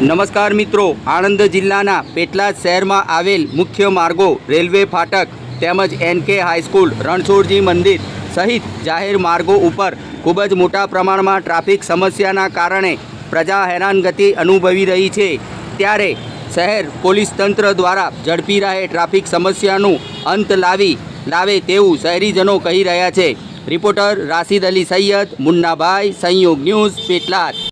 નમસ્કાર મિત્રો, આણંદ જિલ્લાના પેટલાદ શહેરમાં આવેલ મુખ્ય માર્ગો રેલવે ફાટક તેમજ એનકે હાઈસ્કૂલ રણછોડજી મંદિર સહિત જાહેર માર્ગો ઉપર ખૂબ જ મોટા પ્રમાણમાં ટ્રાફિક સમસ્યાના કારણે પ્રજા હેરાનગતિ અનુભવી રહી છે. ત્યારે શહેર પોલીસ તંત્ર દ્વારા ઝડપી રહે ટ્રાફિક સમસ્યાનું અંત લાવી, લાવે તેવું શહેરીજનો કહી રહ્યા છે. Reporter Rashid Ali Saiyed, Munnabhai, Sanyog news, Petlad.